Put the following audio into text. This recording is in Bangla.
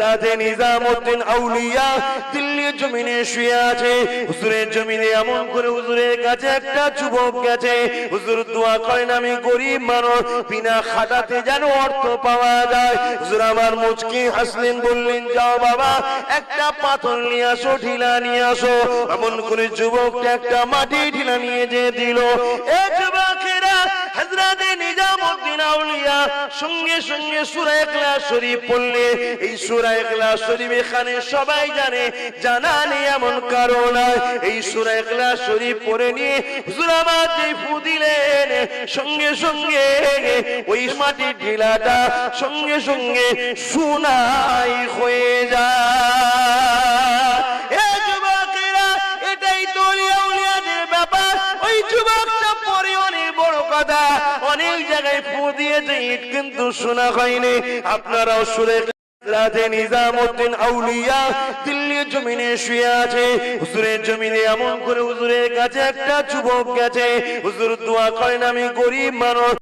হযরতে নিজামউদ্দিন আউলিয়া দিল্লির জমিনে শুয়ে আছে। হুজুরের জমিনে এমন করে হুজুরের কাছে একটা যুবক গেছে। হুজুর দোয়া করেন, আমি গরিব মানুষ, বিনা খাটাতে যেন অর্থ পাওয়া যায়। হুজুর আমার মুচকি হাসলেন, বললেন, যাও বাবা, একটা পাথর নিয়ে আসো, ঢিলা নিয়ে আসো। এমন করে যুবকটা একটা মাটি ঢিলা নিয়ে যে দিল। এ নিজামউদ্দিন সঙ্গে সঙ্গে সূরা ইখলাস শরীফ পড়লে, এই সূরা ইখলাস শরীফ এখানে সবাই জানে, জানা নেই এমন কারণ এই সূরা ইখলাস শরীফ পড়ে নিয়ে হুজুর আমার যে ফু দিলেন। সঙ্গে সঙ্গে ওই ঢিলাটা সঙ্গে সঙ্গে হয়ে যায়। এটাই ব্যাপার। ওই যুবকটা অনেক জায়গায় ফু দিয়েছে ইট কিন্তু শোনা হয়নি। আপনারাও শুনে জমিনে শুয়ে আছে। হুজুরের জমিনে এমন করে হুজুরের কাছে একটা যুবক গেছে। হুজুর দোয়া করেন, আমি গরিব মানুষ।